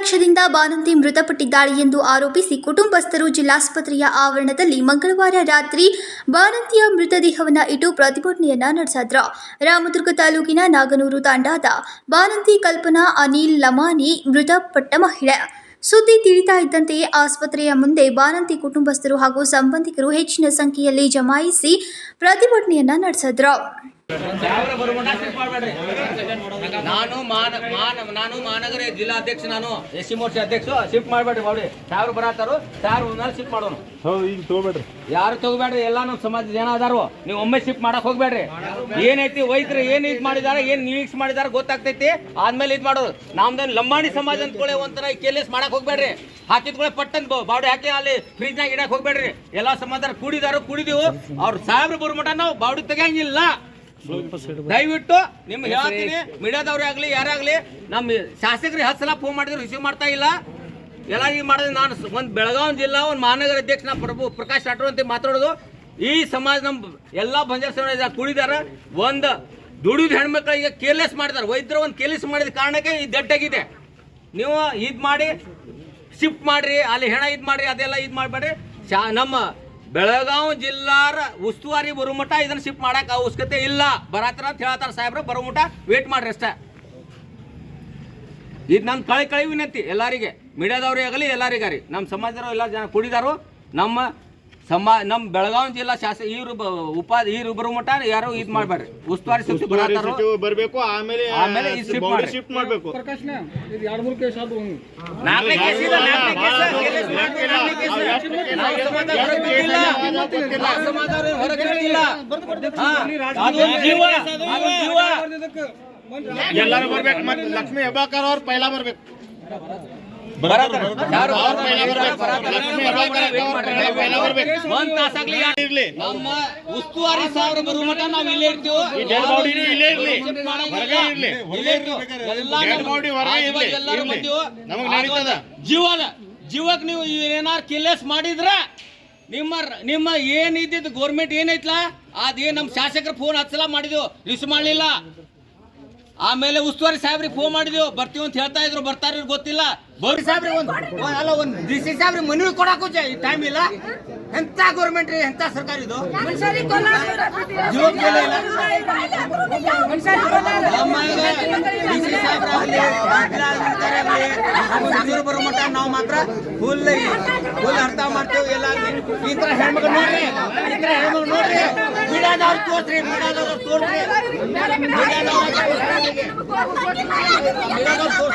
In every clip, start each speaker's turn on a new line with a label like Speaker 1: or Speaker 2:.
Speaker 1: ನಿರ್ಲಕ್ಷ್ಯದಿಂದ ಬಾನಂತಿ ಮೃತಪಟ್ಟಿದ್ದಾಳೆ ಎಂದು ಆರೋಪಿಸಿ ಕುಟುಂಬಸ್ಥರು ಜಿಲ್ಲಾಸ್ಪತ್ರೆಯ ಆವರಣದಲ್ಲಿ ಮಂಗಳವಾರ ರಾತ್ರಿ ಬಾನಂತಿಯ ಮೃತದೇಹವನ್ನು ಇಟ್ಟು ಪ್ರತಿಭಟನೆಯನ್ನ ನಡೆಸಿದ್ರು. ರಾಮದುರ್ಗ ತಾಲೂಕಿನ ನಾಗನೂರು ತಾಂಡಾದ ಬಾನಂತಿ ಕಲ್ಪನಾ ಅನಿಲ್ ಲಮಾನಿ ಮೃತಪಟ್ಟ ಮಹಿಳೆ. ಸುದ್ದಿ ತಿಳಿತಾ ಇದ್ದಂತೆಯೇ ಆಸ್ಪತ್ರೆಯ ಮುಂದೆ ಬಾನಂತಿ ಕುಟುಂಬಸ್ಥರು ಹಾಗೂ ಸಂಬಂಧಿಕರು ಹೆಚ್ಚಿನ ಸಂಖ್ಯೆಯಲ್ಲಿ ಜಮಾಯಿಸಿ ಪ್ರತಿಭಟನೆಯನ್ನ ನಡೆಸಿದ್ರು.
Speaker 2: ಬರುಮಟ ನಾನು ಮಾನ ಮಾನ ನಾನು ಮಹಾನಗರ ಜಿಲ್ಲಾಧ್ಯಕ್ಷ ನಾನು ಎಸ್ ಸಿ ಮೋರ್ಚೆ ಅಧ್ಯಕ್ಷ ಶಿಫ್ಟ್ ಮಾಡ್ಬೇಡ್ರಿ ಬಾಡಿ ಸಾವಿರ ಬರತ್ತಾರು ಸಾವಿರ ಒಂದ್ಮೇಲೆ ಶಿಫ್ಟ್ ಮಾಡೋನು.
Speaker 3: ಹೌದು ಈಗ ತಗೋಬೇಡ್ರಿ.
Speaker 2: ಯಾರು ತಗೋಬೇಡ್ರಿ ಎಲ್ಲ ನಮ್ಮ ಸಮಾಜದ ಜನ ಅದಾರು. ನೀವು ಒಮ್ಮೆ ಶಿಫ್ಟ್ ಮಾಡಕ್ ಹೋಗ್ಬೇಡ್ರಿ. ಏನೈತಿ ವೈದ್ಯರು ಏನ್ ಇದ್ ಮಾಡಿದಾರೆ ಏನ್ ನಿರೀಕ್ಷೆ ಮಾಡಿದಾರೆ ಗೊತ್ತಾಗ್ತೈತಿ. ಆದ್ಮೇಲೆ ಇದ್ ಮಾಡೋದು ನಮ್ದೇನು ಲಂಬಾಣಿ ಸಮಾಜ ಅಂದ್ಕೊಳ್ಳೆ ಒಂಥರ ಕೇರ್ಲೆಸ್ ಮಾಡಕ್ ಹೋಗ್ಬೇಡ್ರಿ. ಹಾಕಿದ್ಕೊಳ್ಳೆ ಪಟ್ಟಂತ ಬಾಡಿ ಹಾಕಿ ಅಲ್ಲಿ ಫ್ರಿಜ್ನಾಗ ಇಡಕ್ ಹೋಗ್ಬೇಡ್ರಿ. ಎಲ್ಲಾ ಸಮಾಜ ಕೂಡಿದಾರು ಕೂಡಿದೀವು. ಅವ್ರ ಸಾವಿರ ಬರೋ ಮಟ ನಾವು ಬಾಡಿ ತೆಗಿಯಂಗಿಲ್ಲ. ದಯವಿಟ್ಟು ನಿಮ್ಗೆ ಹೇಳ್ತೀನಿ, ಮೀಡಿಯಾದವ್ರೇ ಆಗಲಿ, ಯಾರೇ ಆಗಲಿ ನಮ್ಮ ಶಾಸಕರು ಹತ್ತು ಸಲ ಫೋನ್ ಮಾಡಿದ್ರು ರಿಸೀವ್ ಮಾಡ್ತಾ ಇಲ್ಲ. ಎಲ್ಲ ಈಗ ಮಾಡಿದ್ರೆ ನಾನು ಒಂದು ಬೆಳಗಾವಿ ಜಿಲ್ಲಾ, ಒಂದು ಮಹಾನಗರ ಅಧ್ಯಕ್ಷ ಪ್ರಭು ಪ್ರಕಾಶ್ ರಾಠೋರ್ ಅಂತ ಮಾತಾಡೋದು. ಈ ಸಮಾಜ ನಮ್ಮ ಎಲ್ಲ ಬಂಜಾರ ಸಮಾಜ ಕುಡಿದಾರ. ಒಂದು ದುಡಿದ ಹೆಣ್ಮಕ್ಳಿಗೆ ಕೇರ್ಲೆಸ್ ಮಾಡಿದಾರೆ. ವೈದ್ಯರು ಒಂದು ಕೇರ್ಲೆಸ್ ಮಾಡಿದ ಕಾರಣಕ್ಕೆ ಈ ದಡ್ಡಾಗಿದೆ ನೀವು ಇದು ಮಾಡಿ ಶಿಫ್ಟ್ ಮಾಡಿರಿ, ಅಲ್ಲಿ ಹೆಣ ಇದು ಮಾಡಿರಿ, ಅದೆಲ್ಲ ಇದು ಮಾಡಬೇಡಿ ಶಾ ನಮ್ಮ ಬೆಳಗಾವಿ ಜಿಲ್ಲಾರ ಉಸ್ತುವಾರಿ ಬರುಮಠ ಇದನ್ನ ಶಿಫ್ಟ್ ಮಾಡಕ್ ಅವಶ್ಯಕತೆ ಇಲ್ಲ. ಬರತ್ತಾರ ಅಂತ ಹೇಳ್ತಾರೆ ಸಾಹೇಬ್ರ, ಬರೋ ಮಟ ವೇಟ್ ಮಾಡ್ರಿ ಅಷ್ಟೇ. ಇದು ನನ್ನ ಕಳಿ ಕಳಿ ವಿನಂತಿ ಎಲ್ಲರಿಗೆ. ಮೀಡಿಯಾದವ್ರಿಗೆ ಆಗಲಿ ಎಲ್ಲರಿಗಾರಿ ನಮ್ಮ ಸಮಾಜದವರು ಎಲ್ಲ ಜನ ಕುಡಿದಾರು. ನಮ್ಮ ಸಮಾ ನಮ್ಮ ಬೆಳಗಾವಿ ಜಿಲ್ಲಾ ಶಾಸಕ ಇವರು ಉಪಾಧಿ ಇವ್ರು ಬರೋ ಮಟ ಯಾರು ಇದು ಮಾಡ್ಬೇಡ್ರಿ ಉಸ್ತುವಾರಿ ಸಚಿವ
Speaker 3: ಬರಬೇಕು ಆಮೇಲೆ
Speaker 2: ಆಮೇಲೆ.
Speaker 3: ಶಿಫ್ಟ್ ಮಾಡಬೇಕು. ಎಲ್ಲರೂ ಬರ್ಬೇಕು ಮತ್ತೆ ಲಕ್ಷ್ಮಿ ಹೆಬ್ಬಾಳ್ಕರ್ ಅವ್ರು ಪೈಲಾ ಬರ್ಬೇಕು
Speaker 2: ನಮ್ಮ ಉಸ್ತುವಾರಿ ಸಾವಿರ ಬರುವ ಮಟ ನಾವು ಇಲ್ಲೇ ಇರ್ತೀವಿ? ಜೀವದ.
Speaker 3: ಜೀವಕ್
Speaker 2: ಅದು ನೀವು ಏನಾರು ಕಿಲ್ಲೆಸ್ ಮಾಡಿದ್ರ ನಿಮ್ಮ ನಿಮ್ಮ ಏನಿದ್ದಿದ್ದು ಗೌರ್ಮೆಂಟ್ ಏನೈತ್ಲ ಅದೇನ್ ನಮ್ಮ ಶಾಸಕರು ಫೋನ್ ಹಚ್ಚಲ ಮಾಡಿದ್ವು. ರಿಸ್ ಮಾಡಲಿಲ್ಲ. ಆಮೇಲೆ ಉಸ್ತುವಾರಿ ಸಾಹೇಬ್ರಿಗೆ ಫೋನ್ ಮಾಡಿದ್ವಿ ಬರ್ತೀವಿ ಅಂತ ಹೇಳ್ತಾ ಇದ್ರು ಬರ್ತಾರ ಗೊತ್ತಿಲ್ಲ. ಬೋರಿ ಸಾಹೇಬ್ರಿ ಒಂದು ಅಲ್ಲ ಒಂದು ಡಿ ಸಿ ಸಾಹೇಬ್ರಿ ಮನವಿ ಕೊಡಕ್ಕೂ ಟೈಮ್ ಇಲ್ಲ. ಎಂತ ಗೌರ್ಮೆಂಟ್ ರೀ ಎಂತ ಸರ್ಕಾರ ಇದು? ಜೀವಕ್ಕೆ ಬೆಲೆ ಇಲ್ಲ. ಸಚಿವರು ಬರೋ ಮಟ್ಟ ನಾವು ಮಾತ್ರ ಫುಲ್ ಫುಲ್ ಅರ್ಥ ಮಾಡ್ತೇವೆ. ಎಲ್ಲ. ಈ ತರ ಹೆಣ್ಮಕ್ಳು ನೋಡ್ರಿ, ಈ ತರ ಹೆಣ್ಮಕ್ಳು ನೋಡ್ರಿ. ಬಿಡಾದವ್ರು ತೋರ್ಸ್ರಿ ಬಿಡಾದವ್ರು ತೋರ್ಸ್ರಿ.
Speaker 4: ಬಿಡಾದವ್ರು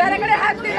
Speaker 4: ಬೇರೆ ಕಡೆ ಹಾಕ್ತಿಲ್ಲ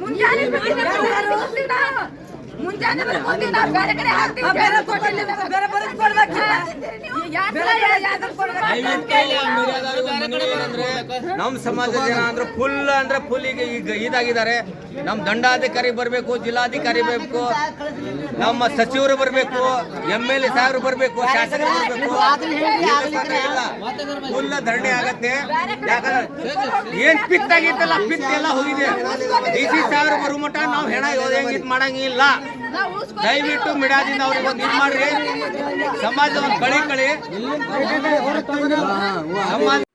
Speaker 4: ಮುಂಜಾನೆ ಮುಂಜಾನೆ ಸಮಾಜ ನಾವು ಬೇರೆ ಕಡೆ ಹಾಕ್ತೀವಿ ಬೇರೆ ಕೊಟ್ಟಿಲ್ಲ ಬೇರೆ ಬರಕ್ ಕೊಡ್ಬೇಕು.
Speaker 2: ನಮ್ಮ ಸಮಾಜದ ಜನ ಅಂದ್ರೆ ಫುಲ್ ಅಂದ್ರೆ ಫುಲ್ ಈಗ ಈಗ ಇದಾಗಿದ್ದಾರೆ. ನಮ್ಮ ದಂಡಾಧಿಕಾರಿ ಬರಬೇಕು ಜಿಲ್ಲಾಧಿಕಾರಿ ಬರಬೇಕು ನಮ್ಮ ಸಚಿವರು ಬರಬೇಕು ಎಂ ಎಲ್ ಎ ಸಾಹೇಬರು ಬರಬೇಕು ಶಾಸಕರು ಬರಬೇಕು. ಫುಲ್ ಧರಣಿ ಆಗತ್ತೆ. ಯಾಕಂದ್ರೆ ಏನ್ ಪಿತ್ ಆಗಿತ್ತಲ್ಲ ಪಿತ್ ಎಲ್ಲ ಹೋಗಿದೆ. ಡಿ ಸಿ ಸಾಹೇಬರು ಬರೋ ಮಟ್ಟ ನಾವು ಹೆಣ ಹೆಂಗ್ ಇದು ಮಾಡಂಗಿಲ್ಲ. ದಯವಿಟ್ಟು ಮಿಡಾದಿಂದ ಅವ್ರಿಗೆ ಒಂದು ಇದು ಮಾಡ್ರಿ. ಸಮಾಜ ಒಂದು ಕಳಿ ಕಳಿ.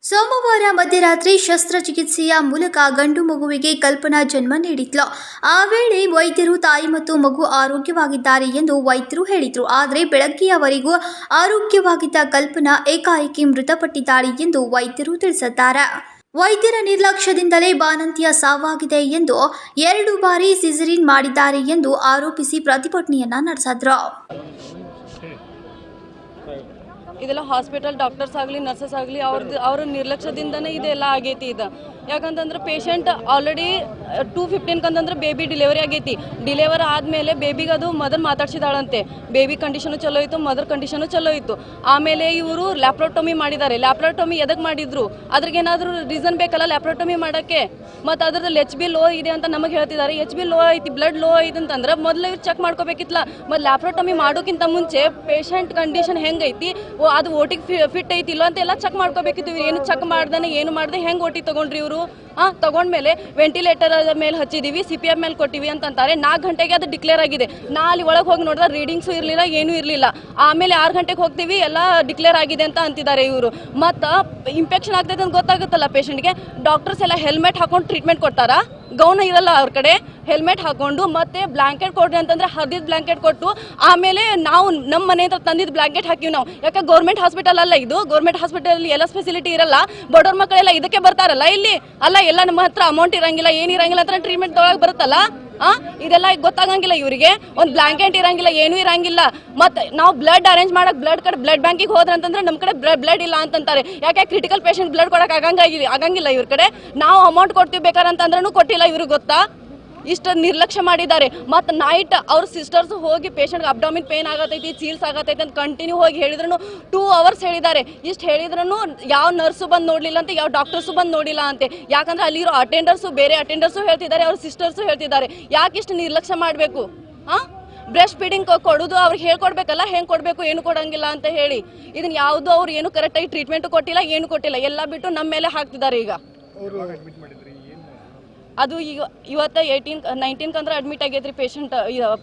Speaker 1: ಸೋಮವಾರ ಮಧ್ಯರಾತ್ರಿ ಶಸ್ತ್ರಚಿಕಿತ್ಸೆಯ ಮೂಲಕ ಗಂಡು ಮಗುವಿಗೆ ಕಲ್ಪನಾ ಜನ್ಮ ನೀಡಿದ್ಲು. ಆ ವೇಳೆ ವೈದ್ಯರು ತಾಯಿ ಮತ್ತು ಮಗು ಆರೋಗ್ಯವಾಗಿದ್ದಾರೆ ಎಂದು ವೈದ್ಯರು ಹೇಳಿದರು. ಆದರೆ ಬೆಳಗ್ಗೆಯವರೆಗೂ ಆರೋಗ್ಯವಾಗಿದ್ದ ಕಲ್ಪನಾ ಏಕಾಏಕಿ ಮೃತಪಟ್ಟಿದ್ದಾಳೆ ಎಂದು ವೈದ್ಯರು ತಿಳಿಸಿದ್ದಾರೆ. ವೈದ್ಯರ ನಿರ್ಲಕ್ಷ್ಯದಿಂದಲೇ ಬಾನಂತಿಯ ಸಾವಾಗಿದೆ ಎಂದು ಎರಡು ಬಾರಿ ಸಿಸರಿನ್ ಮಾಡಿದ್ದಾರೆ ಎಂದು ಆರೋಪಿಸಿ ಪ್ರತಿಭಟನೆಯನ್ನ ನಡೆಸಿದ್ರು.
Speaker 5: ಇದೆಲ್ಲ ಹಾಸ್ಪಿಟಲ್ ಡಾಕ್ಟರ್ಸ್ ಆಗಲಿ, ನರ್ಸಸ್ ಆಗಲಿ ಅವ್ರದ್ದು ಅವ್ರ ನಿರ್ಲಕ್ಷ್ಯದಿಂದನೇ ಇದೆಲ್ಲ ಆಗೈತಿ ಇದು. ಯಾಕಂತಂದ್ರೆ ಪೇಷಂಟ್ ಆಲ್ರೆಡಿ ಟೂ ಫಿಫ್ಟೀನ್ಗೆ ಅಂತಂದ್ರೆ ಬೇಬಿ ಡಿಲಿವರಿ ಆಗೈತಿ. ಡಿಲಿವರ್ ಆದಮೇಲೆ ಬೇಬಿಗೆ ಅದು ಮದರ್ ಮಾತಾಡ್ಸಿದಾಳಂತೆ. ಬೇಬಿ ಕಂಡೀಷನು ಚಲೋ ಇತ್ತು ಮದರ್ ಕಂಡೀಷನು ಚಲೋ ಇತ್ತು. ಆಮೇಲೆ ಇವರು ಲ್ಯಾಪ್ರೋಟೊಮಿ ಮಾಡಿದ್ದಾರೆ ಲ್ಯಾಪ್ರೋಟೊಮಿ ಎದಕ್ಕೆ ಮಾಡಿದ್ರು? ಅದ್ರಿಗೇನಾದರೂ ರೀಸನ್ ಬೇಕಲ್ಲ ಲ್ಯಾಪ್ರೋಟೊಮಿ ಮಾಡೋಕ್ಕೆ? ಮತ್ತು ಅದ್ರದ್ದು ಎಚ್ ಬಿ ಲೋ ಇದೆ ಅಂತ ನಮಗೆ ಹೇಳ್ತಿದ್ದಾರೆ ಎಚ್ ಬಿ ಲೋ ಐತಿ ಬ್ಲಡ್ ಲೋ ಐತಿ ಅಂತಂದ್ರೆ ಮೊದಲು ಇವ್ರು ಚೆಕ್ ಮಾಡ್ಕೋಬೇಕಿತ್ತಲ್ಲ ಮತ್ತು ಲ್ಯಾಪ್ರೋಟೊಮಿ ಮಾಡೋಕ್ಕಿಂತ ಮುಂಚೆ ಪೇಷಂಟ್ ಕಂಡೀಷನ್ ಹೆಂಗೈತಿ? ಅದು ಓಟಿಗೆ ಫಿಟ್ ಐತಿಲ್ಲ ಅಂತ ಎಲ್ಲ ಚೆಕ್ ಮಾಡ್ಕೋಬೇಕಿತ್ತು ಏನು ಚೆಕ್ ಮಾಡ್ದಾನೆ ಏನು ಮಾಡ್ದೆ, ಹೆಂಗೆ ಓಟಿ ತೊಗೊಂಡ್ರಿ ಇವರು? ಹಾಂ ತೊಗೊಂಡ್ಮೇಲೆ ವೆಂಟಿಲೇಟರ್ ಮೇಲೆ ಹಚ್ಚಿದೀವಿ ಸಿ ಪಿ ಎಂ ಮೇಲೆ ಕೊಟ್ಟಿವಿ ಅಂತಂತಾರೆ. ನಾಲ್ಕು ಗಂಟೆಗೆ ಅದು ಡಿಕ್ಲೇರ್ ಆಗಿದೆ. ನಾ ಅಲ್ಲಿ ಒಳಗೆ ಹೋಗಿ ನೋಡಿದ್ರೆ ರೀಡಿಂಗ್ಸು ಇರಲಿಲ್ಲ, ಏನೂ ಇರಲಿಲ್ಲ. ಆಮೇಲೆ ಆರು ಗಂಟೆಗೆ ಹೋಗ್ತೀವಿ, ಎಲ್ಲ ಡಿಕ್ಲೇರ್ ಆಗಿದೆ ಅಂತ ಅಂತಿದ್ದಾರೆ ಇವರು. ಮತ್ತು ಇನ್ಫೆಕ್ಷನ್ ಆಗ್ತೈತೆ ಅಂತ ಗೊತ್ತಾಗುತ್ತಲ್ಲ ಪೇಷಂಟ್ಗೆ ಡಾಕ್ಟರ್ಸ್ ಎಲ್ಲ ಹೆಲ್ಮೆಟ್ ಹಾಕೊಂಡು ಟ್ರೀಟ್ಮೆಂಟ್ ಕೊಡ್ತಾರಾ? ಗೌನ ಇರಲ್ಲ ಅವ್ರ ಕಡೆ. ಹೆಲ್ಮೆಟ್ ಹಾಕೊಂಡು ಮತ್ತೆ ಬ್ಲಾಂಕೆಟ್ ಕೊಡ್ರಿ ಅಂತಂದ್ರೆ ಹರಿದ ಬ್ಲಾಂಕೆಟ್ ಕೊಟ್ಟು ಆಮೇಲೆ ನಾವು ನಮ್ಮ ಮನೆ ಹತ್ರ ತಂದಿದ್ದು ಬ್ಲಾಂಕೆಟ್ ಹಾಕಿವಿ ನಾವು. ಯಾಕೆ ಗೌರ್ಮೆಂಟ್ ಹಾಸ್ಪಿಟಲ್ ಅಲ್ಲ ಇದು? ಗೌರ್ಮೆಂಟ್ ಹಾಸ್ಪಿಟಲ್ ಎಲ್ಲ ಫೆಸಿಲಿಟಿ ಇರಲ್ಲ. ಬಡವ್ರ ಮಕ್ಕಳೆಲ್ಲ ಇದಕ್ಕೆ ಬರ್ತಾರಲ್ಲ ಇಲ್ಲಿ? ಅಲ್ಲ ಎಲ್ಲ ನಮ್ಮ ಹತ್ರ ಅಮೌಂಟ್ ಇರಂಗಿಲ್ಲ, ಏನು ಇರಂಗಿಲ್ಲ ಅಂತ ಟ್ರೀಟ್ಮೆಂಟ್ ತೊಗೊಳಕ್ ಬರುತ್ತಲ್ಲ? ಆ? ಇದೆಲ್ಲ ಗೊತ್ತಾಗಂಗಿಲ್ಲ ಇವರಿಗೆ. ಒಂದು ಬ್ಲಾಂಕೆಟ್ ಇರಂಗಿಲ್ಲ, ಏನೂ ಇರಂಗಿಲ್ಲ. ಮತ್ತೆ ನಾವು ಬ್ಲಡ್ ಅರೇಂಜ್ ಮಾಡಕ್ ಬ್ಲಡ್ ಕಡೆ ಬ್ಲಡ್ ಬ್ಯಾಂಕಿಗೆ ಹೋದ್ರೆ ಅಂತಂದ್ರೆ ನಮ್ಮ ಕಡೆ ಬ್ಲಡ್ ಇಲ್ಲ ಅಂತಂತಾರೆ. ಯಾಕೆ ಕ್ರಿಟಿಕಲ್ ಪೇಷಂಟ್ ಬ್ಲಡ್ ಕೊಡಕ್ ಆಗಂಗಿಲ್ಲ ಆಗಂಗಿಲ್ಲ ಇವ್ರ ಕಡೆ? ನಾವು ಅಮೌಂಟ್ ಕೊಡ್ತೀವಿ ಬೇಕಾರಂತಂದ್ರೂ ಕೊಟ್ಟಿಲ್ಲ ಇವ್ರಿಗೆ ಗೊತ್ತಾ? ಇಷ್ಟು ನಿರ್ಲಕ್ಷ್ಯ ಮಾಡಿದ್ದಾರೆ. ಮತ್ತು ನೈಟ್ ಅವ್ರ ಸಿಸ್ಟರ್ಸ್ ಹೋಗಿ ಪೇಷಂಟ್ಗೆ ಅಬ್ಡಾಮಿನ್ ಪೇನ್ ಆಗತೈತಿ ಚೀಲ್ಸ್ ಆಗತೈತಿ ಅಂತ ಕಂಟಿನ್ಯೂ ಹೋಗಿ ಹೇಳಿದ್ರು ಟೂ ಅವರ್ಸ್ ಹೇಳಿದ್ದಾರೆ. ಇಷ್ಟು ಹೇಳಿದ್ರು ಯಾವ ನರ್ಸು ಬಂದು ನೋಡಲಿಲ್ಲ ಅಂತ, ಯಾವ ಡಾಕ್ಟರ್ಸು ಬಂದು ನೋಡಿಲ್ಲ ಅಂತೆ. ಯಾಕಂದ್ರೆ ಅಲ್ಲಿರೋ ಅಟೆಂಡರ್ಸು ಬೇರೆ ಅಟೆಂಡರ್ಸು ಹೇಳ್ತಿದ್ದಾರೆ, ಅವ್ರ ಸಿಸ್ಟರ್ಸು ಹೇಳ್ತಿದ್ದಾರೆ. ಯಾಕೆ ಇಷ್ಟು ನಿರ್ಲಕ್ಷ್ಯ ಮಾಡಬೇಕು? ಹಾಂ ಬ್ರೆಸ್ಟ್ ಫೀಡಿಂಗ್ ಕೊಡೋದು ಅವ್ರಿಗೆ ಹೇಳ್ಕೊಡ್ಬೇಕಲ್ಲ, ಹೆಂಗೆ ಕೊಡಬೇಕು, ಏನು ಕೊಡಂಗಿಲ್ಲ ಅಂತ ಹೇಳಿ. ಇದನ್ನ ಯಾವುದು ಅವ್ರು ಏನು ಕರೆಕ್ಟಾಗಿ ಟ್ರೀಟ್ಮೆಂಟು ಕೊಟ್ಟಿಲ್ಲ, ಏನು ಕೊಟ್ಟಿಲ್ಲ. ಎಲ್ಲ ಬಿಟ್ಟು ನಮ್ಮ ಮೇಲೆ ಹಾಕ್ತಿದ್ದಾರೆ ಈಗ. ಅದು ಈಗ ಇವತ್ತು ಏಯ್ಟೀನ್ ನೈನ್ಟೀನ್ ಅಂದ್ರೆ ಅಡ್ಮಿಟ್ ಆಗೈತ್ರಿ ಪೇಷಂಟ್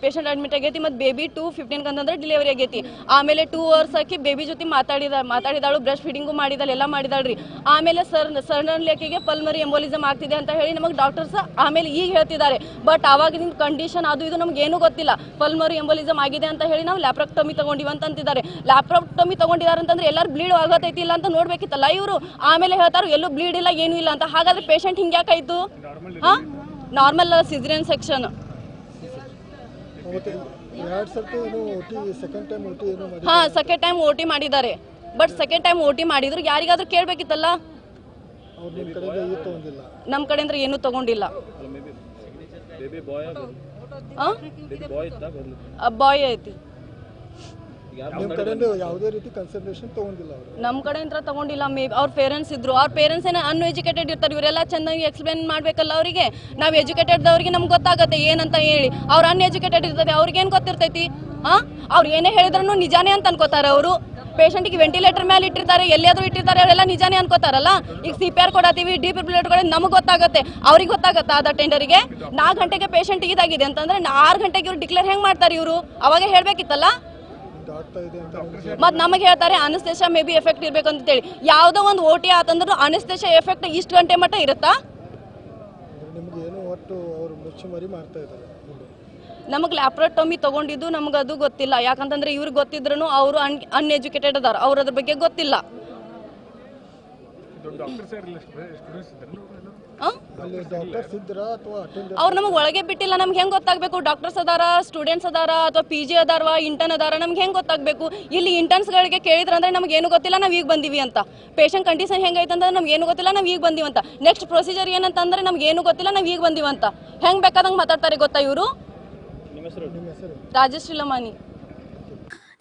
Speaker 5: ಪೇಷಂಟ್ ಅಡ್ಮಿಟ್ ಆಗೈತಿ ಮತ್ತು ಬೇಬಿ ಟು ಫಿಫ್ಟೀನ್ ಅಂತಂದ್ರೆ ಡೆಲಿವರಿ ಆಗೈತಿ. ಆಮೇಲೆ ಟೂ ಅವರ್ಸ್ ಹಾಕಿ ಬೇಬಿ ಜೊತೆ ಮಾತಾಡಿದ, ಮಾತಾಡಿದಾಳು ಬ್ರೆಸ್ಟ್ ಫೀಡಿಂಗು ಮಾಡಿದಳು, ಎಲ್ಲ ಮಾಡಿದಾಳ್ರಿ. ಆಮೇಲೆ ಸರ್ ಸಡನ್ ಲೇಕಿಗೆ ಪಲ್ಮರಿ ಎಂಬೋಲಿಸಮ್ ಆಗ್ತಿದೆ ಅಂತ ಹೇಳಿ ನಮಗೆ ಡಾಕ್ಟರ್ಸ್ ಆಮೇಲೆ ಈಗ ಹೇಳ್ತಿದ್ದಾರೆ. ಬಟ್ ಆವಾಗಿನ ಕಂಡೀಷನ್ ಅದು ಇದು ನಮ್ಗೆ ಏನೂ ಗೊತ್ತಿಲ್ಲ. ಪಲ್ಮರಿ ಎಂಬೋಲಿಸಮ್ ಆಗಿದೆ ಅಂತ ಹೇಳಿ ನಾವು ಲ್ಯಾಪ್ರಾಕ್ಟಮಿ ತಗೊಂಡಿವಿ ಅಂತ ಅಂತಿದ್ದಾರೆ. ಲ್ಯಾಪ್ರಾಕ್ಟಮಿ ತಗೊಂಡಿದ್ದಾರೆ ಅಂತಂದ್ರೆ ಎಲ್ಲರೂ ಬ್ಲೀಡ್ ಆಗತೈತಿ ಇಲ್ಲ ಅಂತ ನೋಡ್ಬೇಕಿತ್ತಲ್ಲ ಇವರು ಆಮೇಲೆ ಹೇಳ್ತಾರೆ ಎಲ್ಲೂ ಬ್ಲೀಡ್ ಇಲ್ಲ, ಏನೂ ಇಲ್ಲ ಅಂತ. ಹಾಗಾದ್ರೆ ಪೇಷಂಟ್ ಹಿಂಗ್ಯಾಕಾಯ್ತು ಹಾಂ? ನಾರ್ಮಲ್ ಸಿಜರಿಯನ್ ಸೆಕ್ಷನ್
Speaker 6: ಹಾ ಸೆಕೆಂಡ್ ಟೈಮ್ ಓ ಟಿ ಮಾಡಿ
Speaker 5: ಹಾಂ ಸೆಕೆಂಡ್ ಟೈಮ್ ಓ ಟಿ ಮಾಡಿದ್ದಾರೆ. But second time O T ಮಾಡಿದ್ರು ಯಾರಿಗಾದ್ರೂ ಕೇಳಬೇಕಿತ್ತಲ್ಲ?
Speaker 6: ನಮ್ ಕಡೆ ಅಂದ್ರೆ ಏನು ತೊಗೊಂಡಿಲ್ಲ?
Speaker 5: ನಮ್ಮ ಕಡೆಯಿಂದ ಏನೂ ತಗೊಂಡಿಲ್ಲ. ಬಾಯ್ ಐತಿ.
Speaker 6: ನಿಮ್ಮ ಕಡೆಯಿಂದ ಯಾವುದೇ ರೀತಿ ಕನ್ಸಿಡರೇಷನ್ ತಗೊಂಡಿಲ್ಲ ಅವರು.
Speaker 5: ನಮ್ಮ ಕಡೆಯಿಂದ ತಗೊಂಡಿಲ್ಲ ಮೇ ಅವ್ರ ಪೇರೆಂಟ್ಸ್ ಇದ್ರು. ಅವ್ರ ಪೇರೆಂಟ್ಸ್ ಏನೋ ಅನ್ಎಜುಕೇಟೆಡ್ ಇರ್ತಾರೆ. ಇವರೆಲ್ಲ ಚೆನ್ನಾಗಿ ಎಕ್ಸ್ಪ್ಲೇನ್ ಮಾಡಬೇಕಲ್ಲ ಅವರಿಗೆ. ನಾವು ಎಜುಕೇಟೆಡ್ದವ್ರಿಗೆ ನಮ್ಗೆ ಗೊತ್ತಾಗತ್ತೆ ಏನಂತ ಹೇಳಿ. ಅವ್ರು ಅನ್ಎಜುಕೇಟೆಡ್ ಇರ್ತದೆ ಅವ್ರಿಗೆ ಏನು ಗೊತ್ತಿರ್ತೈತಿ? ಹಾಂ ಅವ್ರು ಏನೇ ಹೇಳಿದ್ರು ನಿಜಾನೇ ಅಂತ ಅನ್ಕೋತಾರೆ ಅವರು. ಪೇಷಂಟಿಗೆ ವೆಂಟಿಲೇಟರ್ ಮೇಲೆ ಇಟ್ಟಿರ್ತಾರೆ ಎಲ್ಲಿಯಾದರೂ ಇಟ್ಟಿರ್ತಾರೆ ಅವರೆಲ್ಲ ನಿಜಾನೇ ಅನ್ಕೋತಾರಲ್ಲ? ಈಗ ಸಿ ಪಿ ಆರ್ ಕೊಡತ್ತೀವಿ ಡಿ ಕೊಡೋದು ನಮಗೆ ಗೊತ್ತಾಗುತ್ತೆ. ಅವ್ರಿಗೆ ಗೊತ್ತಾಗತ್ತಾ ಅದ ಟೆಂಡರಿಗೆ ನಾಲ್ಕು ಗಂಟೆಗೆ ಪೇಷಂಟ್ ಇದಾಗಿದೆ ಅಂತಂದ್ರೆ ಆರು ಗಂಟೆಗೆ ಇವ್ರು ಡಿಕ್ಲೇರ್ ಹೆಂಗೆ ಮಾಡ್ತಾರೆ ಇವರು? ಅವಾಗ ಹೇಳಬೇಕಿತ್ತಲ್ಲ
Speaker 6: ಆಗ್ತಾ ಇದೆ ಅಂತ ನಿಮ್ಗೆ
Speaker 5: ಮತ್ತು ನಮಗೆ ಹೇಳ್ತಾರೆ ಅನಸ್ತೇಶ ಮೇ ಬಿ ಎಫೆಕ್ಟ್ ಇರಬೇಕು ಅಂತ ಹೇಳಿ ಯಾವುದೋ ಒಂದು ಓ ಟಿ ಆತಂದ್ರೂ ಅನಸ್ತೇಶ ಎಫೆಕ್ಟ್ ಇಷ್ಟು ಗಂಟೆ ಮಟ್ಟ ಇರುತ್ತಾ?
Speaker 6: ನಿಮ್ಗೆ ಏನೋ ಒಟ್ಟು ಅವರು ಮುಚ್ಚುಮರಿ ಮಾಡ್ತಾ ಇದ್ದಾರೆ.
Speaker 5: ನಮಗೆ ಲ್ಯಾಪ್ರೋಟೊಮಿ ತಗೊಂಡಿದ್ದು ನಮ್ಗೆ ಅದು ಗೊತ್ತಿಲ್ಲ. ಯಾಕಂತಂದ್ರೆ ಇವ್ರಿಗೆ ಗೊತ್ತಿದ್ರು ಅವರು ಅನ್ ಅನ್ಎಜುಕೇಟೆಡ್ ಅದಾರ. ಅವ್ರ ಅದ್ರ ಬಗ್ಗೆ ಗೊತ್ತಿಲ್ಲ. ಆ?
Speaker 6: ಅಲ್ಲಿ ಡಾಕ್ಟರ್ಸ್ ಇದ್ರ ಅಥವಾ ಅಟೆಂಡರ್
Speaker 5: ಅವ್ರು ನಮಗೆ ಒಳಗೆ ಬಿಟ್ಟಿಲ್ಲ ನಮ್ಗೆ ಹೆಂಗೆ ಗೊತ್ತಾಗಬೇಕು? ಡಾಕ್ಟರ್ಸ್ ಅದಾರ ಸ್ಟೂಡೆಂಟ್ಸ್ ಅದಾರ ಅಥವಾ ಪಿ ಜಿ ಅದಾರವಾ ಇಂಟರ್ನ್ ಅದಾರ ನಮ್ಗೆ ಹೆಂಗೆ ಗೊತ್ತಾಗಬೇಕು? ಇಲ್ಲಿ ಇಂಟರ್ನ್ಸ್ಗಳಿಗೆ ಕೇಳಿದ್ರಂದ್ರೆ ನಮ್ಗೆ ಏನು ಗೊತ್ತಿಲ್ಲ ನಾವು ಈಗ ಬಂದೀವಿ ಅಂತ. ಪೇಷಂಟ್ ಕಂಡೀಷನ್ ಹೆಂಗೈತೆ ಅಂದ್ರೆ ನಮ್ಗೆ ಏನು ಗೊತ್ತಿಲ್ಲ ನಾವು ಈಗ ಬಂದೀವಿ ಅಂತ. ನೆಕ್ಸ್ಟ್ ಪ್ರೊಸೀಜರ್ ಏನಂತಂದ್ರೆ ನಮ್ಗೆ ಏನು ಗೊತ್ತಿಲ್ಲ ನಾವು ಈಗ ಬಂದೀವಿ ಅಂತ. ಹೆಂಗೆ ಬೇಕಾದಂಗೆ ಮಾತಾಡ್ತಾರೆ ಗೊತ್ತಾ ಇವರು?
Speaker 6: ನಿಮ್ಮ ಹೆಸರು?
Speaker 5: ರಾಜಶ್ರೀ ಲಮಾನಿ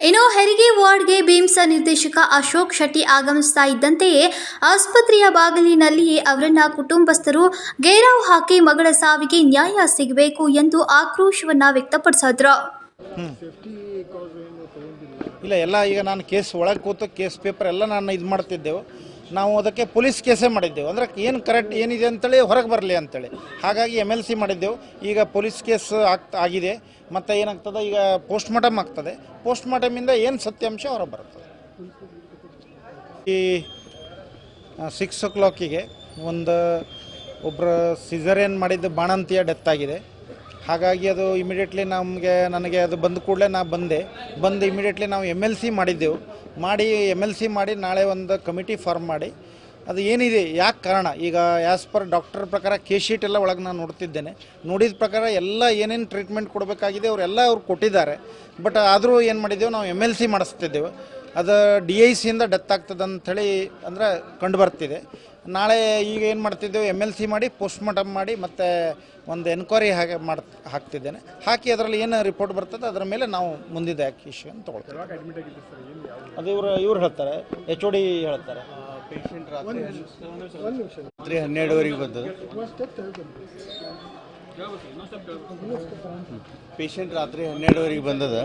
Speaker 1: ಇನ್ನು ಹೆರಿಗೆ ವಾರ್ಡ್ಗೆ ಭೀಮ್ಸ ನಿರ್ದೇಶಕ ಅಶೋಕ್ ಶೆಟ್ಟಿ ಆಗಮಿಸ್ತಾ ಇದ್ದಂತೆಯೇ ಆಸ್ಪತ್ರೆಯ ಬಾಗಿಲಿನಲ್ಲಿಯೇ ಅವರನ್ನ ಕುಟುಂಬಸ್ಥರು ಗೇರಾವ್ ಹಾಕಿ ಮಗಳ ಸಾವಿಗೆ ನ್ಯಾಯ ಸಿಗಬೇಕು ಎಂದು ಆಕ್ರೋಶವನ್ನ ವ್ಯಕ್ತಪಡಿಸಿದ್ರು.
Speaker 3: ಇಲ್ಲ, ಎಲ್ಲ ಈಗ ನಾನು ಕೇಸ್ ಒಳಗೆ ಕೂತು ಕೇಸ್ ಪೇಪರ್ ಎಲ್ಲ ನಾನು ಇದು ಮಾಡ್ತಿದ್ದೆವು.
Speaker 7: ನಾವು ಅದಕ್ಕೆ ಪೊಲೀಸ್ ಕೇಸೇ ಮಾಡಿದ್ದೆವು. ಅಂದರೆ ಏನು ಕರೆಕ್ಟ್ ಏನಿದೆ ಅಂತೇಳಿ ಹೊರಗೆ ಬರಲಿ ಅಂತೇಳಿ. ಹಾಗಾಗಿ ಎಂ ಎಲ್ ಸಿ ಮಾಡಿದ್ದೆವು. ಈಗ ಪೊಲೀಸ್ ಕೇಸ್ ಆಗ್ತಾ ಆಗಿದೆ. ಮತ್ತು ಏನಾಗ್ತದೆ, ಈಗ ಪೋಸ್ಟ್ ಮಾರ್ಟಮ್ ಆಗ್ತದೆ. ಪೋಸ್ಟ್ ಮಾರ್ಟಮಿಂದ ಏನು ಸತ್ಯಾಂಶ ಹೊರಗೆ ಬರ್ತದೆ ಈ ಸಿಕ್ಸ್ ಓ ಕ್ಲಾಕಿಗೆ ಒಂದು ಒಬ್ಬರ ಸಿಸರೇನ್ ಮಾಡಿದ್ದು ಬಾಣಂತಿಯ ಡೆತ್ ಆಗಿದೆ. ಹಾಗಾಗಿ ಅದು ಇಮಿಡಿಯೇಟ್ಲಿ ನಮಗೆ, ನನಗೆ ಅದು ಬಂದ ಕೂಡಲೇ ನಾ ಬಂದೆ. ಬಂದು ಇಮಿಡಿಯೇಟ್ಲಿ ನಾವು ಎಂ ಎಲ್ ಸಿ ಮಾಡಿದ್ದೆವು. ಮಾಡಿ ಎಂ ಎಲ್ ಸಿ ಮಾಡಿ ನಾಳೆ ಒಂದು ಕಮಿಟಿ ಫಾರ್ಮ್ ಮಾಡಿ. ಅದು ಏನಿದೆ ಯಾಕೆ ಕಾರಣ? ಈಗ ಆ್ಯಸ್ ಪರ್ ಡಾಕ್ಟರ್ ಪ್ರಕಾರ ಕೆ ಶೀಟ್ ಎಲ್ಲ ಒಳಗೆ ನಾನು ನೋಡ್ತಿದ್ದೇನೆ. ನೋಡಿದ ಪ್ರಕಾರ ಎಲ್ಲ ಏನೇನು ಟ್ರೀಟ್ಮೆಂಟ್ ಕೊಡಬೇಕಾಗಿದೆ ಅವರೆಲ್ಲ ಅವ್ರು ಕೊಟ್ಟಿದ್ದಾರೆ. ಬಟ್ ಆದರೂ ಏನು ಮಾಡಿದ್ದೇವೆ ನಾವು ಎಂ ಎಲ್ ಸಿ ಮಾಡಿಸ್ತಿದ್ದೇವೆ. ಅದು ಡಿ ಐ ಸಿಯಿಂದ ಡೆತ್ ಆಗ್ತದೆ ಅಂಥೇಳಿ ಅಂದರೆ ಕಂಡು ಬರ್ತಿದೆ. ನಾಳೆ ಈಗ ಏನು ಮಾಡ್ತಿದ್ದೇವೆ ಎಂ ಎಲ್ ಸಿ ಮಾಡಿ ಪೋಸ್ಟ್ ಮಾರ್ಟಮ್ ಮಾಡಿ ಮತ್ತು ಒಂದು ಎನ್ಕ್ವೈರಿ ಹಾಗೆ ಮಾಡ್ ಹಾಕ್ತಿದ್ದೇನೆ. ಹಾಕಿ ಅದರಲ್ಲಿ ಏನು ರಿಪೋರ್ಟ್ ಬರ್ತದೆ ಅದರ ಮೇಲೆ ನಾವು ಮುಂದಿನ ಆ್ಯಕ್ಷನ್ ತೊಗೊಳ್ತೇವೆ. ಅದು ಇವರು ಇವ್ರು ಹೇಳ್ತಾರೆ ಎಚ್ ಒ ಡಿ ಹೇಳ್ತಾರೆ.
Speaker 8: ರಾತ್ರಿ ಹನ್ನೆರಡುವರೆಗೆ ಬಂದದ್ದು ಪೇಷಂಟ್ ರಾತ್ರಿ ಹನ್ನೆರಡುವರೆಗೆ ಬಂದದ.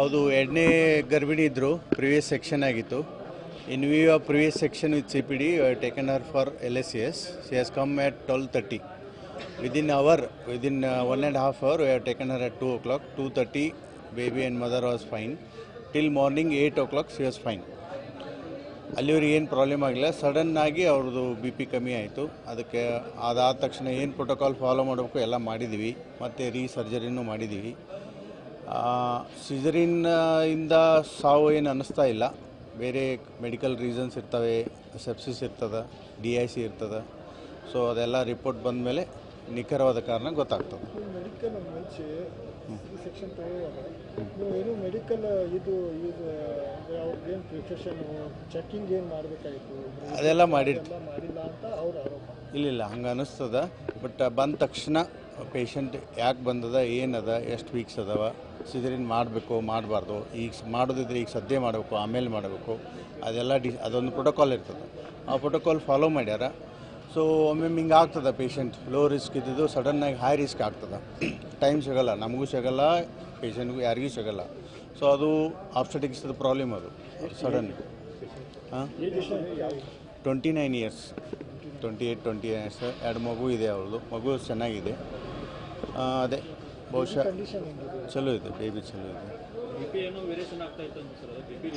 Speaker 8: ಅದು ಎರಡನೇ ಗರ್ಭಿಣಿ ಇದ್ದರು ಪ್ರಿವಿಯಸ್ ಸೆಕ್ಷನ್ ಆಗಿತ್ತು. In view of previous section with C P D taken her for L S C S she has come at twelve thirty within hour within one and half hour we have taken her at two o'clock two thirty baby and mother was fine till morning eight o'clock she was fine ಅಲ್ಲಿವ್ರಿಗೆ ಏನು problem ಆಗಿಲ್ಲ sudden ಆಗಿ ಅವ್ರದ್ದು B P ಕಮ್ಮಿ ಆಯಿತು. ಅದಕ್ಕೆ ಅದಾದ ತಕ್ಷಣ ಏನು ಪ್ರೋಟೋಕಾಲ್ ಫಾಲೋ ಮಾಡಬೇಕು ಎಲ್ಲ ಮಾಡಿದ್ದೀವಿ ಮತ್ತು ರೀ ಸರ್ಜರಿನೂ ಮಾಡಿದ್ದೀವಿ ಸಿಜರಿನ್ ಇಂದ ಸಾವು ಏನು ಅನ್ನಿಸ್ತಾ ಇಲ್ಲ. ಬೇರೆ ಮೆಡಿಕಲ್ ರೀಸನ್ಸ್ ಇರ್ತವೆ ಸೆಪ್ಸಿಸ್ ಇರ್ತದೆ ಡಿ ಐ ಸಿ ಇರ್ತದೆ. ಸೊ ಅದೆಲ್ಲ ರಿಪೋರ್ಟ್ ಬಂದ ಮೇಲೆ ನಿಖರವಾದ ಕಾರಣ ಗೊತ್ತಾಗ್ತದೆ.
Speaker 6: ಸೆಕ್ಷನ್ ಏನು ಮೆಡಿಕಲ್ ಇದು ಇದು ಪ್ರಿಕಾಷನ್ ಚೆಕಿಂಗ್ ಏನು ಮಾಡಬೇಕಾಗಿತ್ತು
Speaker 8: ಅದೆಲ್ಲ ಮಾಡಿರ್ತೀವಿ
Speaker 6: ಮಾಡಿಲ್ಲ ಅಂತ ಅವ್ರ ಆರೋಪ.
Speaker 8: ಇಲ್ಲ ಹಂಗೆ ಅನ್ನಿಸ್ತದ ಬಟ್ ಬಂದ ತಕ್ಷಣ ಪೇಷಂಟ್ ಯಾಕೆ ಬಂದದ ಏನದ ಎಷ್ಟು ವೀಕ್ಸ್ ಅದಾವ ಸಿಜರಿನ್ ಮಾಡಬೇಕು ಮಾಡಬಾರ್ದು ಈಗ ಮಾಡೋದಿದ್ರೆ ಈಗ ಸದ್ಯ ಮಾಡಬೇಕು ಆಮೇಲೆ ಮಾಡಬೇಕು ಅದೆಲ್ಲ ಡಿ ಅದೊಂದು ಪ್ರೋಟೋಕಾಲ್ ಇರ್ತದೆ. ಆ ಪ್ರೋಟೋಕಾಲ್ ಫಾಲೋ ಮಾಡ್ಯಾರ. ಸೊ ಒಮ್ಮೊಮ್ಮೆ ಹಿಂಗೆ ಆಗ್ತದೆ ಪೇಷಂಟ್ ಲೋ ರಿಸ್ಕ್ ಇದ್ದಿದ್ದು ಸಡನ್ನಾಗಿ ಹೈ ರಿಸ್ಕ್ ಆಗ್ತದೆ. ಟೈಮ್ ಸಿಗಲ್ಲ ನಮಗೂ ಸಿಗಲ್ಲ ಪೇಷಂಟ್ಗೂ ಯಾರಿಗೂ ಸಿಗಲ್ಲ. ಸೊ ಅದು ಆಬ್ಸ್ಟೆಟಿಕ್ಸ್ ಪ್ರಾಬ್ಲಮ್ ಅದು ಸಡನ್ ಹಾಂ? Twenty nine years twenty eight twenty years ಎರಡು ಮಗು ಇದೆ ಅವ್ರದ್ದು. ಮಗು ಚೆನ್ನಾಗಿದೆ. ಅದೇ. ಬಹುಶಃ ಚಲೋ ಇದೆ ಬೇಬಿ ಚಲೋ ಇದೆ.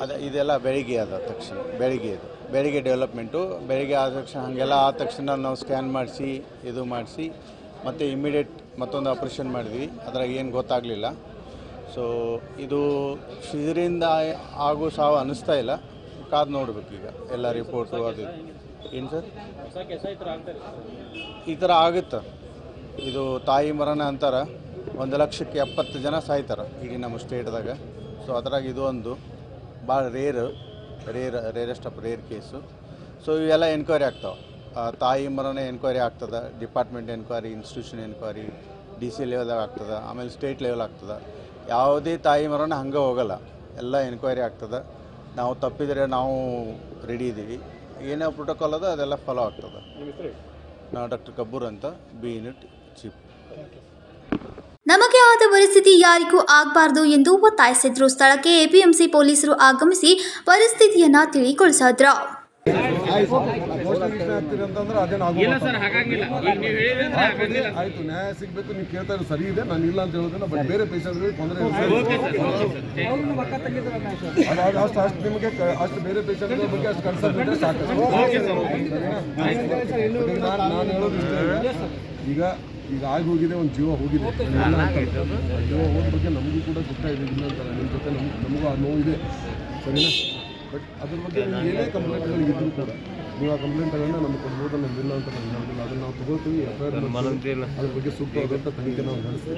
Speaker 8: ಅದೇ ಇದೆಲ್ಲ ಬೆಳಿಗ್ಗೆ ಆದ ತಕ್ಷಣ ಬೆಳಿಗ್ಗೆ ಇದು. ಬೆಳಿಗ್ಗೆ ಡೆವಲಪ್ಮೆಂಟು ಬೆಳಿಗ್ಗೆ ಆದ ತಕ್ಷಣ ಹಾಗೆಲ್ಲ ಆದ ತಕ್ಷಣ ನಾವು ಸ್ಕ್ಯಾನ್ ಮಾಡಿಸಿ ಇದು ಮಾಡಿಸಿ ಮತ್ತು ಇಮಿಡಿಯೇಟ್ ಮತ್ತೊಂದು ಆಪ್ರೇಷನ್ ಮಾಡಿದ್ವಿ. ಅದ್ರಾಗ ಏನು ಗೊತ್ತಾಗಲಿಲ್ಲ. ಸೊ ಇದು ಇದರಿಂದ ಆಗೋ ಸಾವು ಅನ್ನಿಸ್ತಾ ಇಲ್ಲ. ಕಾದು ನೋಡ್ಬೇಕು ಈಗ ಎಲ್ಲ ರಿಪೋರ್ಟು ಅದು. ಏನು ಸರ್? ಈ ಥರ ಆಗುತ್ತೆ? ಇದು ತಾಯಿ ಮರಣ ಅಂತಾರ? ಒಂದು ಲಕ್ಷಕ್ಕೆ ಎಪ್ಪತ್ತು ಜನ ಸಾಯ್ತಾರೆ ಈಗ ನಮ್ಮ ಸ್ಟೇಟ್ದಾಗ. ಸೊ ಅದ್ರಾಗ ಇದು ಒಂದು ಭಾಳ rare rare rarest of rare case so ಇವೆಲ್ಲ ಎನ್ಕ್ವೈರಿ ಆಗ್ತಾವೆ. ತಾಯಿ ಮರನೇ ಎನ್ಕ್ವೈರಿ ಆಗ್ತದೆ department enquiry institution enquiry D C ಲೆವೆಲ್ದಾಗ ಆಗ್ತದೆ ಆಮೇಲೆ ಸ್ಟೇಟ್ ಲೆವೆಲ್ ಆಗ್ತದೆ. ಯಾವುದೇ ತಾಯಿ ಮರನ ಹಂಗೆ ಹೋಗಲ್ಲ. ಎಲ್ಲ ಎನ್ಕ್ವೈರಿ ಆಗ್ತದೆ. ನಾವು ತಪ್ಪಿದರೆ ನಾವು ರೆಡಿ ಇದ್ದೀವಿ ಏನೇ ಪ್ರೋಟೋಕಾಲ್ ಅದ ಅದೆಲ್ಲ ಫಾಲೋ ಆಗ್ತದೆ. ನಾವು ಡಾಕ್ಟರ್ ಕಬ್ಬೂರ್ ಅಂತ ಬಿ ಯೂನಿಟ್ ಚೀಫ್
Speaker 1: ನಮಗೆ ಆದ ಪರಿಸ್ಥಿತಿ ಯಾರಿಗೂ ಆಗಬಾರ್ದು ಎಂದು ಒತ್ತಾಯಿಸಿದ್ರು. ಸ್ಥಳಕ್ಕೆ ಎಪಿಎಂಸಿ ಪೊಲೀಸರು ಆಗಮಿಸಿ ಪರಿಸ್ಥಿತಿಯನ್ನ ತಿಳಿಗೊಳಿಸಿದ್ರು.
Speaker 6: ಆಯ್ತು ನ್ಯಾಯ ಸಿಗ್ಬೇಕು ನೀವು ಕೇಳ್ತಾ ಇರೋ ಸರಿ ಇದೆ ನಾನು ಇಲ್ಲ ಅಂತ ಹೇಳೋದಿಲ್ಲ ಬಟ್ ಬೇರೆ ಪೇಷಂಟ್ಗಳಿಗೆ ತೊಂದರೆ ಅಷ್ಟು ಅಷ್ಟು ನಿಮಗೆ ಅಷ್ಟು ಬೇರೆ ಪೇಷಂಟ್ಗಳ ಬಗ್ಗೆ ಅಷ್ಟು ಕನ್ಸರ್ನ್ ಇದ್ರೆ ಸಾಕು. ನಾನು ಹೇಳೋದು. ಈಗ ಈಗ ಆಗಿ ಹೋಗಿದೆ ಒಂದು ಜೀವ ಹೋಗಿದೆ. ಜೀವ ಹೋದ ಬಗ್ಗೆ ನಮಗೂ ಕೂಡ ಗೊತ್ತಾಯಿದೆ ಇಲ್ಲ ಅಂತಲ್ಲ ನಿಮ್ಮ ಜೊತೆ ನಮ್ಗೆ ನಮಗೂ ಆ ನೋವು ಇದೆ ಸರಿನಾ? ಬಟ್ ಅದ್ರ ಬಗ್ಗೆ ನಿಮ್ಗೆ ಏನೇ ಕಂಪ್ಲೇಂಟ್ಗಳು ಇದ್ದರೂ ಕೂಡ ನೀವು ಆ ಕಂಪ್ಲೇಂಟ್ಗಳನ್ನ ನಮ್ಗೆ ಕೊಡ್ಬೋದು ನಮ್ದಿಲ್ಲ ಅಂತ ಹೇಳೋದಿಲ್ಲ. ಅದನ್ನು ನಾವು ತಗೋತೀವಿ ಎಫ್ ಐ ಆರ್ ಅದ್ರ ಬಗ್ಗೆ ಸೂಕ್ತವಾದಂಥ ತನಿಖೆ ನಾವು ನಡೆಸಿ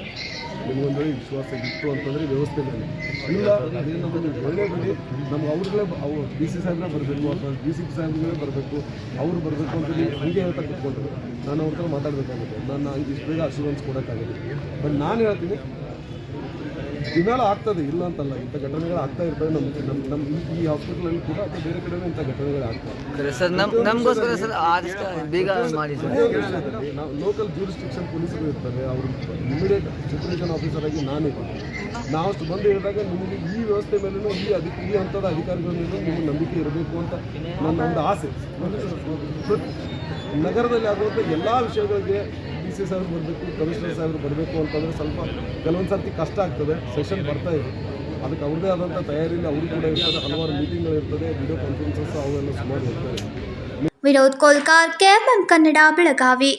Speaker 6: ನಿಮಗೊಂದು ವೇಳೆ ವಿಶ್ವಾಸ ಇತ್ತು ಅಂತಂದರೆ ವ್ಯವಸ್ಥೆ ಮೇಲೆ ಇಲ್ಲ ಅದೇನು ನಮಗೆ ಒಳ್ಳೆ ಬಿಡಿ ನಮ್ಗೆ ಅವ್ರುಗಳೇ ಅವು ಡಿ ಸಿ ಸಾಹೇಬ್ರೇ ಬರಬೇಕು ಅಥವಾ ಡಿ ಸಿ ಸಾಹೇಬ್ಗಳೇ ಬರಬೇಕು ಅವ್ರು ಬರಬೇಕು ಅಂತ ಹಂಗೆ ಹೇಳ್ತಾ ಕೂತ್ಕೊಂಡ್ರು. ನಾನು ಅವ್ರ ಹತ್ರ ಮಾತಾಡಬೇಕಾಗುತ್ತೆ. ನಾನು ಇಷ್ಟು ಬೇಗ ಅಶ್ಯೂರೆನ್ಸ್ ಕೊಡೋಕ್ಕಾಗಲ್ಲ ಬಟ್ ನಾನು ಹೇಳ್ತೀನಿ ದಿನಾಲ ಆಗ್ತದೆ ಇಲ್ಲ ಅಂತಲ್ಲ. ಇಂಥ ಘಟನೆಗಳು ಆಗ್ತಾ ಇರ್ತವೆ ನಮ್ಮ ನಮ್ಮ ನಮ್ಮ ಈ- ಈ ಹಾಸ್ಪಿಟಲಲ್ಲಿ ಕೂಡ ಅಥವಾ ಬೇರೆ ಕಡೆ ಇಂಥ ಘಟನೆಗಳು ಆಗ್ತವೆ.
Speaker 9: ಸರ್ ನಮ್ಮ ನಮಗೋಸ್ಕರ ಸರ್. ಆದಷ್ಟು ಬೇಗ ಮಾಡಿ ಸರ್.
Speaker 6: ನಾವು ಲೋಕಲ್ ಜೂರಿಸ್ಟಿಕ್ಷನ್ ಪೊಲೀಸರು ಇರ್ತಾರೆ. ಅವರು ಇಮಿಡಿಯೇಟ್ ಸೂಪರ್ವಿಷನ್ ಆಫೀಸರ್ ಆಗಿ ನಾನಿದ್ದೀನಿ ನಾವು ಅಷ್ಟು ಬಂದು ಹೇಳಿದಾಗ ನಿಮಗೆ ಈ ವ್ಯವಸ್ಥೆ ಮೇಲೂ ಈ ಅಧಿಕ ಈ ಹಂತದ ಅಧಿಕಾರಿಗಳ ಮೇಲೂ ನಿಮಗೆ ನಂಬಿಕೆ ಇರಬೇಕು ಅಂತ ನನ್ನ ಒಂದು ಆಸೆ. ನಗರದಲ್ಲಿ ಆಗುವಂಥ ಎಲ್ಲ ವಿಷಯಗಳಿಗೆ ಡಿ ಸಿ ಸಾಹೇಬ್ ಬರಬೇಕು ಕಮಿಷನರ್ ಸಾಹೇಬ್ರು ಬರಬೇಕು ಅಂತಂದರೆ ಸ್ವಲ್ಪ ಕೆಲವೊಂದು ಸರ್ತಿ ಕಷ್ಟ ಆಗ್ತದೆ ಸೆಷನ್ ಬರ್ತಾ ಇದೆ. ಅದಕ್ಕೆ ಅವ್ರದ್ದೇ ಆದಂಥ ತಯಾರಿಯಲ್ಲಿ ಅವರು ಕೂಡ ಇರ್ತದೆ ಹಲವಾರು ಮೀಟಿಂಗ್ಗಳು ಇರ್ತದೆ ವಿಡಿಯೋ ಕಾನ್ಫರೆನ್ಸಸ್ ಅವೆಲ್ಲ ಸುಮಾರು ಇರ್ತವೆ
Speaker 1: ವಿನೋದ್ ಕೋಲ್ಕಾರ್ ಕೆಎಂಎಂ ಕನ್ನಡ ಬೆಳಗಾವಿ.